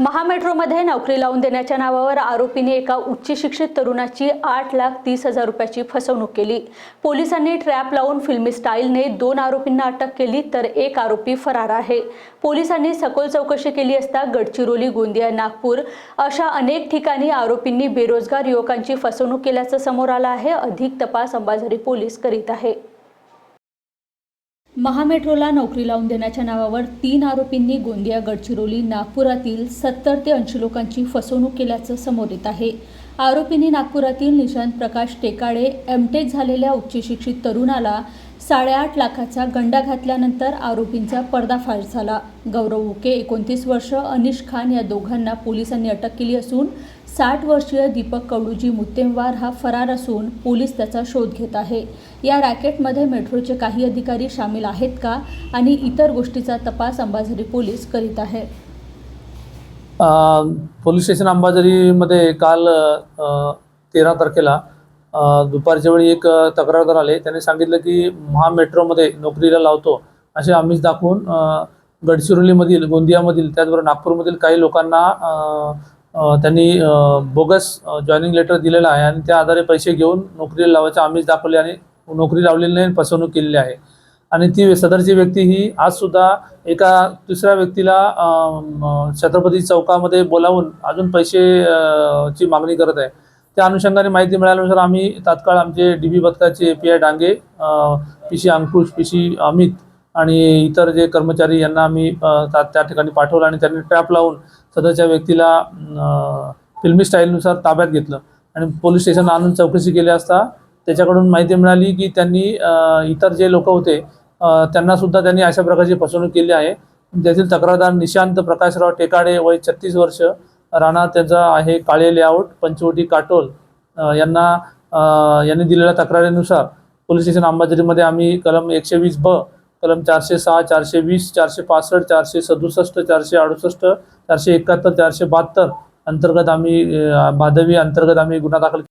महामेट्रोमध्ये नोकरी लावून देण्याच्या नावावर आरोपीने एका उच्च शिक्षित तरुणाची आठ लाख तीस हजार रुपयाची फसवणूक केली. पोलिसांनी ट्रॅप लावून फिल्मी स्टाईलने दोन आरोपींना अटक केली तर एक आरोपी फरार आहे. पोलिसांनी सखोल चौकशी केली असता गडचिरोली गोंदिया नागपूर अशा अनेक ठिकाणी आरोपींनी बेरोजगार युवकांची फसवणूक केल्याचं समोर आलं आहे. अधिक तपास अंबाझरी पोलीस करीत आहे. महामेट्रोला नोकरी लावून देण्याच्या नावावर तीन आरोपींनी गोंदिया गडचिरोली नागपुरातील सत्तर ते ऐंशी लोकांची फसवणूक केल्याचं समोर येत आहे. आरोपींनी नागपुरातील निशांत प्रकाश टेकाडे एमटेक झालेल्या उच्चशिक्षित तरुणाला साडेआठ लाखाचा गंडा घातल्यानंतर आरोपींचा पर्दाफाश झाला. गौरव उके एकोणतीस वर्ष अनिश खान या दोघांना पोलिसांनी अटक केली असून साठ वर्षीय दीपक कवडूजी मुत्तेमवार हा फरार असून पोलीस त्याचा शोध घेत आहे. या रॅकेटमध्ये मेट्रोचे काही अधिकारी सामील आहेत का आणि इतर गोष्टीचा तपास अंबाझरी पोलीस करीत आहे. पोलीस स्टेशन अंबाझरीमध्ये काल तेरा तारखेला दुपारच्या वेळी एक तक्रारदार आले. त्यांनी सांगितलं की महामेट्रोमध्ये नोकरीला लावतो. असे आम्हीच दाखवून गडचिरोलीमधील गोंदियामधील त्याचबरोबर नागपूरमधील काही लोकांना त्यांनी बोगस जॉईनिंग लेटर दिलेलं आहे आणि त्या आधारे पैसे घेऊन नोकरीला लावायचे आम्हीच दाखवले आणि नोकरी लावलेली नाही आणि फसवणूक केलेली आहे. आणि ती सदरची व्यक्ती ही आज सुद्धा एका दुसऱ्या व्यक्तीला छत्रपती चौकामध्ये बोलावून अजून पैसे ची मागणी करत आहे. त्या अनुषंगाने माहिती मिळाल्यानुसार आम्ही तात्काळ आमचे डी बी पथकाचे A P I Dange P C Ankush P C Amit आणि इतर जे कर्मचारी यांना आम्ही त्या त्या ठिकाणी पाठवलं आणि त्यांनी ट्रॅप लावून सदरच्या व्यक्तीला फिल्मी स्टाईलनुसार ताब्यात घेतलं. आणि पोलीस स्टेशनला आणून चौकशी केली असता त्याच्याकडून माहिती मिळाली की त्यांनी इतर जे लोक होते त्यांनासुद्धा त्यांना सुद्धा त्यांनी अशा प्रकारची फसवणूक केली आहे. त्यातील तक्रारदार निशांत प्रकाशराव टेकाडे वय छत्तीस वर्ष राणा त्यांचा आहे काळे लेआउट पंचवटी काटोल. यांना यांनी दिलेल्या तक्रारीनुसार पोलीस स्टेशन अंबाझरीमध्ये आम्ही कलम एकशे वीस ब कलम चारशे सहा चारशे वीस चारशे पासष्ट चारशे सदुसष्ट चारशे अडुसष्ट चारशे एकाहत्तर चारशे बहात्तर अंतर्गत आम्ही अ, भादवी अंतर्गत आम्ही गुन्हा दाखल